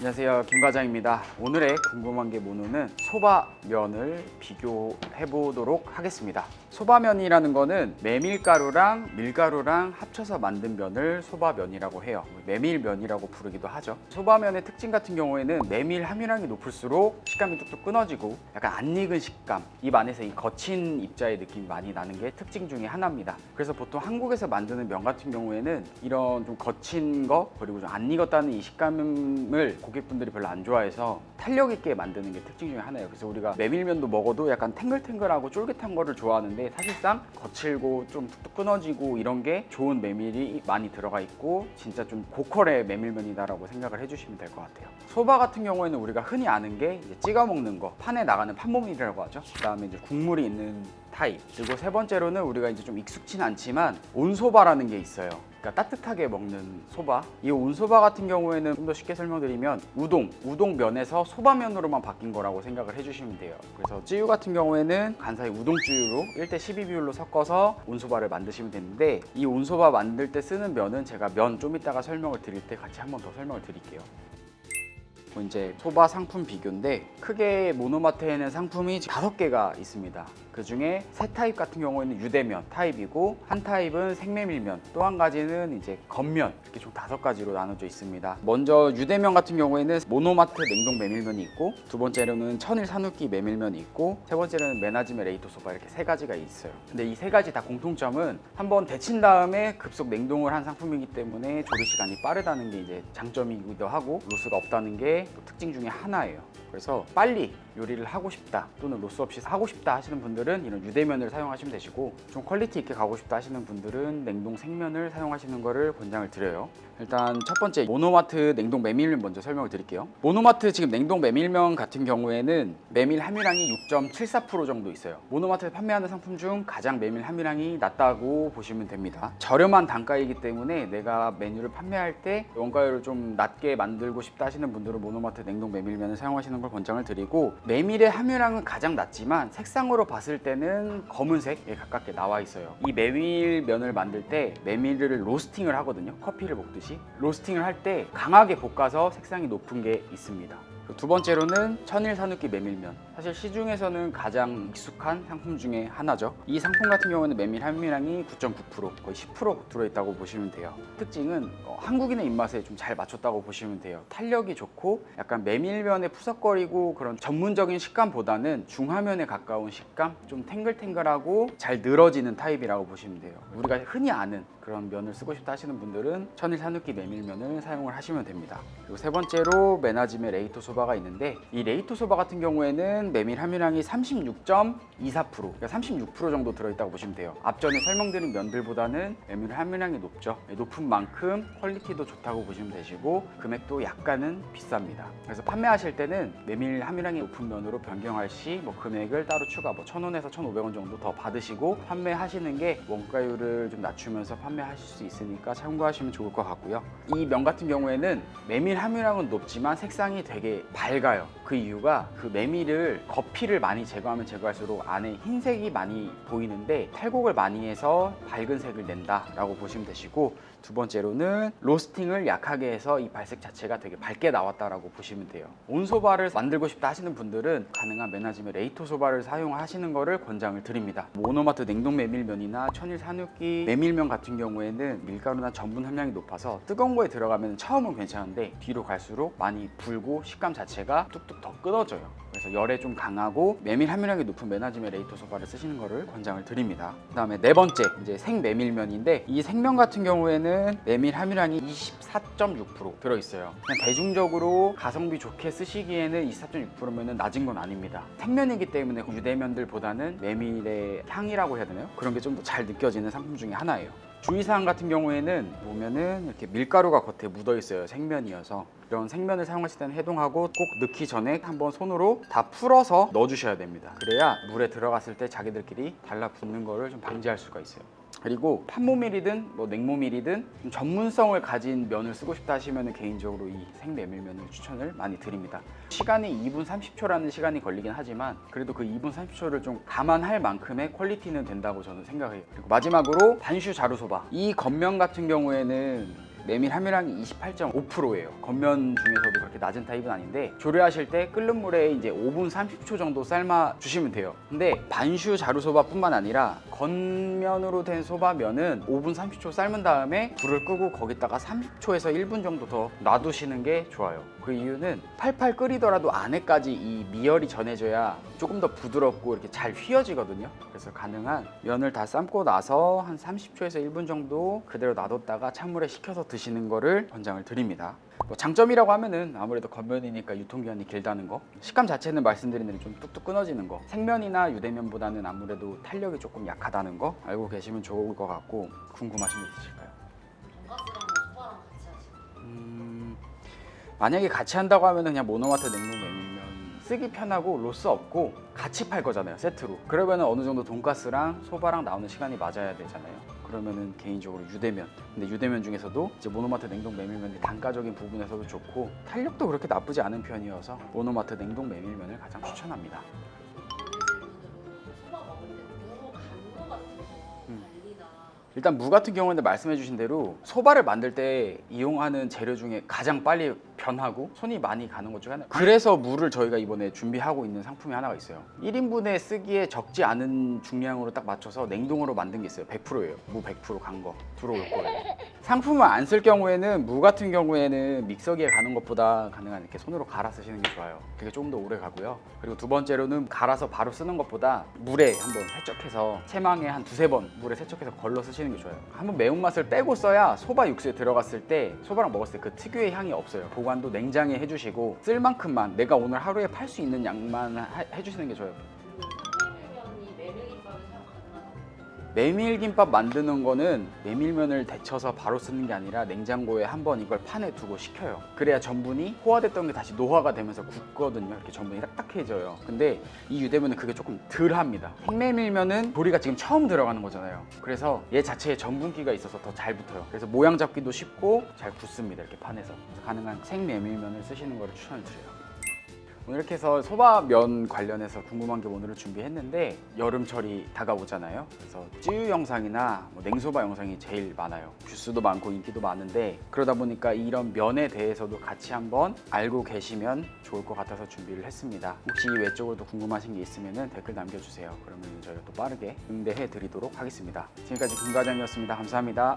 안녕하세요. 김 과장입니다. 오늘의 궁금한 게 뭐는 소바면을 비교해 보도록 하겠습니다. 소바면이라는 거는 메밀가루랑 밀가루랑 합쳐서 만든 면을 소바면이라고 해요 메밀면이라고 부르기도 하죠 소바면의 특징 같은 경우에는 메밀 함유량이 높을수록 식감이 뚝뚝 끊어지고 약간 안 익은 식감 입 안에서 이 거친 입자의 느낌이 많이 나는 게 특징 중에 하나입니다 그래서 보통 한국에서 만드는 면 같은 경우에는 이런 좀 거친 거 그리고 좀 안 익었다는 이 식감을 고객분들이 별로 안 좋아해서 탄력 있게 만드는 게 특징 중에 하나예요. 그래서 우리가 메밀면도 먹어도 약간 탱글탱글하고 쫄깃한 거를 좋아하는데 사실상 거칠고 좀 뚝뚝 끊어지고 이런 게 좋은 메밀이 많이 들어가 있고 진짜 좀 고 퀄의 메밀면이다라고 생각을 해주시면 될 것 같아요. 소바 같은 경우에는 우리가 흔히 아는 게 찍어 먹는 거, 판에 나가는 판모밀이라고 하죠. 그다음에 이제 국물이 있는 타입. 그리고 세 번째로는 우리가 이제 좀 익숙진 않지만 온소바라는 게 있어요. 그러니까 따뜻하게 먹는 소바. 이 온소바 같은 경우에는 좀 더 쉽게 설명드리면 우동, 우동면에서 소바면으로만 바뀐 거라고 생각을 해주시면 돼요. 그래서 찌유 같은 경우에는 간사히 우동찌유로 1대 12 비율로 섞어서 온소바를 만드시면 되는데 이 온소바 만들 때 쓰는 면은 제가 면 좀 이따가 설명을 드릴 때 같이 한번 더 설명을 드릴게요. 뭐 이제 소바 상품 비교인데 크게 모노마트에는 상품이 다섯 개가 있습니다. 그 중에 세 타입 같은 경우에는 유대면 타입이고 한 타입은 생메밀면 또 한 가지는 이제 겉면 이렇게 총 다섯 가지로 나눠져 있습니다. 먼저 유대면 같은 경우에는 모노마트 냉동 메밀면이 있고 두 번째로는 천일 산후기 메밀면이 있고 세 번째로는 메나지메 레이토 소바 이렇게 세 가지가 있어요. 근데 이 세 가지 다 공통점은 한번 데친 다음에 급속 냉동을 한 상품이기 때문에 조리 시간이 빠르다는 게 이제 장점이기도 하고 로스가 없다는 게또 특징 중에 하나예요. 그래서 빨리 요리를 하고 싶다 또는 로스 없이 하고 싶다 하시는 분들 은 이런 유대면을 사용하시면 되시고 좀 퀄리티 있게 가고 싶다 하시는 분들은 냉동 생면을 사용하시는 거를 권장을 드려요. 일단 첫 번째 모노마트 냉동 메밀면 먼저 설명을 드릴게요. 모노마트 지금 냉동 메밀면 같은 경우에는 메밀 함유량이 6.74% 정도 있어요. 모노마트에 판매하는 상품 중 가장 메밀 함유량이 낮다고 보시면 됩니다. 저렴한 단가이기 때문에 내가 메뉴를 판매할 때 원가율을 좀 낮게 만들고 싶다 하시는 분들은 모노마트 냉동 메밀면을 사용하시는 걸 권장을 드리고 메밀의 함유량은 가장 낮지만 색상으로 봤을 때는 검은색에 가깝게 나와 있어요. 이 메밀면을 만들 때 메밀을 로스팅을 하거든요. 커피를 먹듯이 로스팅을 할 때 강하게 볶아서 색상이 높은 게 있습니다. 두 번째로는 천일 산후기 메밀면. 사실 시중에서는 가장 익숙한 상품 중에 하나죠. 이 상품 같은 경우는 메밀 함유량이 9.9% 거의 10% 들어있다고 보시면 돼요. 특징은 어, 한국인의 입맛에 좀 잘 맞췄다고 보시면 돼요. 탄력이 좋고 약간 메밀면에 푸석거리고 그런 전문적인 식감보다는 중화면에 가까운 식감, 좀 탱글탱글하고 잘 늘어지는 타입이라고 보시면 돼요. 우리가 흔히 아는 그런 면을 쓰고 싶다 하시는 분들은 천일 산후기 메밀면을 사용을 하시면 됩니다. 그리고 세 번째로 메나짐의 레이토 소바가 있는데 이 레이토 소바 같은 경우에 는 메밀 함유량이 36.24% 그러니까 36% 정도 들어있다고 보시면 돼요. 앞전에 설명드린 면들보다는 메밀 함유량이 높죠. 높은 만큼 퀄리티도 좋다고 보시면 되시고 금액도 약간은 비쌉니다. 그래서 판매하실 때는 메밀 함유량이 높은 면으로 변경할 시 뭐 금액을 따로 추가 뭐 1,000원에서 1,500원 정도 더 받으시고 판매하시는 게 원가율을 좀 낮추면서 판매하실 수 있으니까 참고하시면 좋을 것 같고요. 이 면 같은 경우에는 메밀 함유량은 높지만 색상이 되게 밝아요. 그 이유가 그 메밀을 거피를 많이 제거하면 제거할수록 안에 흰색이 많이 보이는데 탈곡을 많이 해서 밝은 색을 낸다라고 보시면 되시고 두 번째로는 로스팅을 약하게 해서 이 발색 자체가 되게 밝게 나왔다라고 보시면 돼요. 온 소바를 만들고 싶다 하시는 분들은 가능한 메나짐의 레이토 소바를 사용하시는 거를 권장을 드립니다. 모노마트 냉동 메밀면이나 천일 산육기 메밀면 같은 경우에는 밀가루나 전분 함량이 높아서 뜨거운 거에 들어가면 처음은 괜찮은데 뒤로 갈수록 많이 불고 식감 자체가 뚝뚝 더 끊어져요. 그래서 열에 좀 강하고 메밀 함유량이 높은 메나짐의 레이토 소바를 쓰시는 거를 권장을 드립니다. 그다음에 네 번째 이제 생메밀면인데 이 생면 같은 경우에는 메밀 함유량이 24.6% 들어 있어요. 그냥 대중적으로 가성비 좋게 쓰시기에는 24.6%면은 낮은 건 아닙니다. 생면이기 때문에 유대면들보다는 메밀의 향이라고 해야 되나요? 그런 게 좀 더 잘 느껴지는 상품 중에 하나예요. 주의사항 같은 경우에는 보면은 이렇게 밀가루가 겉에 묻어 있어요. 생면이어서 이런 생면을 사용하실 때는 해동하고 꼭 넣기 전에 한번 손으로 다 풀어서 넣어주셔야 됩니다. 그래야 물에 들어갔을 때 자기들끼리 달라붙는 거를 좀 방지할 수가 있어요. 그리고 판모밀이든 뭐 냉모밀이든 좀 전문성을 가진 면을 쓰고 싶다 하시면 개인적으로 이 생메밀면을 추천을 많이 드립니다. 시간이 2분 30초라는 시간이 걸리긴 하지만 그래도 그 2분 30초를 좀 감안할 만큼의 퀄리티는 된다고 저는 생각해요. 그리고 마지막으로 반슈 자루소바 이 겉면 같은 경우에는 메밀 함유량이 28.5%예요. 겉면 중에서도 그렇게 낮은 타입은 아닌데 조리하실 때 끓는 물에 이제 5분 30초 정도 삶아 주시면 돼요. 근데 반슈 자루 소바뿐만 아니라 겉면으로 된 소바면은 5분 30초 삶은 다음에 불을 끄고 거기다가 30초에서 1분 정도 더 놔두시는 게 좋아요. 그 이유는 팔팔 끓이더라도 안에까지 이 미열이 전해져야 조금 더 부드럽고 이렇게 잘 휘어지거든요. 그래서 가능한 면을 다 삶고 나서 한 30초에서 1분 정도 그대로 놔뒀다가 찬물에 식혀서 드시는 거를 권장을 드립니다. 뭐 장점이라고 하면은 아무래도 겉면이니까 유통기한이 길다는 거 식감 자체는 말씀드린 대로 좀 뚝뚝 끊어지는 거 생면이나 유대면보다는 아무래도 탄력이 조금 약하다는 거 알고 계시면 좋을 것 같고 궁금하신 게 있으실까요? 음, 만약에 같이 한다고 하면 그냥 모노마트 냉동 메밀면 쓰기 편하고 로스 없고 같이 팔 거잖아요 세트로 그러면 어느 정도 돈가스랑 소바랑 나오는 시간이 맞아야 되잖아요 그러면은 개인적으로 유대면 근데 유대면 중에서도 이제 모노마트 냉동 메밀면이 단가적인 부분에서도 좋고 탄력도 그렇게 나쁘지 않은 편이어서 모노마트 냉동 메밀면을 가장 추천합니다 음. 일단 무 같은 경우에는 말씀해 주신 대로 소바를 만들 때 이용하는 재료 중에 가장 빨리 변하고 손이 많이 가는 것 중에 하나. 그래서 무를 저희가 이번에 준비하고 있는 상품이 하나가 있어요. 1인분에 쓰기에 적지 않은 중량으로 딱 맞춰서 냉동으로 만든 게 있어요. 100%예요. 무 100%간 거. 들어올 거예요 상품을 안 쓸 경우에는 무 같은 경우에는 믹서기에 가는 것보다 가능한 이렇게 손으로 갈아 쓰시는 게 좋아요. 그게 조금 더 오래 가고요. 그리고 두 번째로는 갈아서 바로 쓰는 것보다 물에 한번 세척해서 체망에 한 두세 번 물에 세척해서 걸러 쓰시는 게 좋아요. 한번 매운맛을 빼고 써야 소바 육수에 들어갔을 때 소바랑 먹었을 때 그 특유의 향이 없어요. 보관도 냉장에 해주시고 쓸 만큼만 내가 오늘 하루에 팔 수 있는 양만 하- 해주시는 게 좋아요 메밀김밥 만드는 거는 메밀면을 데쳐서 바로 쓰는 게 아니라 냉장고에 한 번 이걸 판에 두고 식혀요. 그래야 전분이 호화됐던 게 다시 노화가 되면서 굳거든요. 이렇게 전분이 딱딱해져요. 근데 이 유대면은 그게 조금 덜 합니다. 생메밀면은 조리가 지금 처음 들어가는 거잖아요. 그래서 얘 자체에 전분기가 있어서 더 잘 붙어요. 그래서 모양 잡기도 쉽고 잘 굳습니다. 이렇게 판에서. 가능한 생메밀면을 쓰시는 거를 추천을 드려요. 오늘 이렇게 해서 소바면 관련해서 궁금한 게 오늘을 준비했는데 여름철이 다가오잖아요. 그래서 찌유 영상이나 뭐 냉소바 영상이 제일 많아요. 뷰수도 많고 인기도 많은데 그러다 보니까 이런 면에 대해서도 같이 한번 알고 계시면 좋을 것 같아서 준비를 했습니다. 혹시 외적으로도 궁금하신 게 있으면 댓글 남겨주세요. 그러면 저희가 또 빠르게 응대해 드리도록 하겠습니다. 지금까지 김 과장이었습니다. 감사합니다.